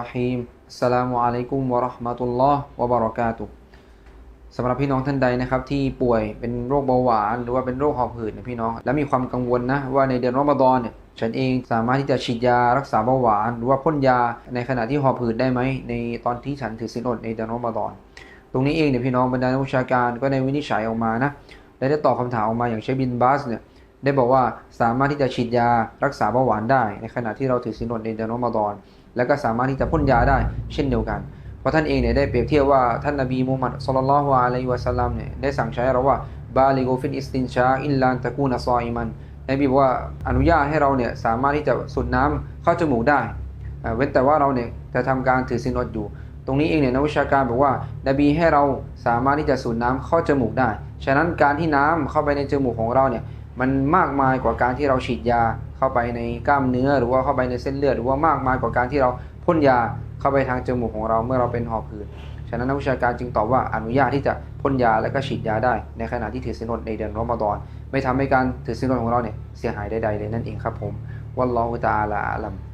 รฮีมอัสสลามุอะลัยกุมวะราะห์มะตุลลอฮ์วะบะเราะกาตุสำหรับพี่น้องท่านใดนะครับที่ป่วยเป็นโรคเบาหวาน หรือว่าเป็นโรคหอบหืดนะพี่น้อง และมีความกังวลนะว่าในเดือนรอมฎอนเนี่ยฉันเองสามารถที่จะฉีดยารักษาเบาหวาน หรือว่าพ่นยาในขณะที่หอบหืดได้ไหมในตอนที่ฉันถือศีลอดในเดือนรอมฎอน ตรงนี้เองเนี่ยพี่น้องบรรดานักวิชาการก็ได้วินิจฉัยออกมานะและได้ตอบคำถามออกมาอย่างเชฟบินบาสเนี่ย ได้บอกว่าสามารถที่จะฉีดยารักษาเบาหวานได้ ในขณะที่เราถือศีลอดในเดือนรอมฎอน แล้วก็สามารถที่จะพ่นยาได้เช่นเดียวกันเพราะท่านเองเนี่ยได้เปรียบเทียบว่าท่านนบีมูฮัมมัดสุลลัลลอฮุอะลัยวะสัลลัมเนี่ยได้สั่งใช้เราว่าบาลิโกฟินอิสตินชาอิลลันตะกูนซออิมันนบีบอกว่าอนุญาตให้เราเนี่ยสามารถที่จะสูดน้ำเข้าจมูกได้เว้นแต่ว่าเราเนี่ยจะทำการถือศีลอดอยู่ ตรงนี้เองเนี่ยนักวิชาการบอกว่า นบีให้เราสามารถที่จะสูดน้ำเข้าจมูกได้ ฉะนั้นการที่น้ำเข้าไปในจมูกของเราเนี่ย มันมากมายกว่าการที่เราฉีดยาเข้าไปในกล้ามเนื้อ หรือว่าเข้าไปในเส้นเลือดหรือว่ามากมายกว่าการที่เราพ่นยาเข้าไปทางจมูกของเราเมื่อเราเป็นหอบหืดฉะนั้นนักวิชาการจึงตอบว่าอนุญาตที่จะพ่นยาและก็ฉีดยาได้ ในขณะที่ถือศีลอดในเดือนรอมฎอนไม่ทำให้การถือศีลอดของเราเนี่ยเสียหายใดๆเลยนั่นเองครับผมวัลลอฮุตาลาอาลัม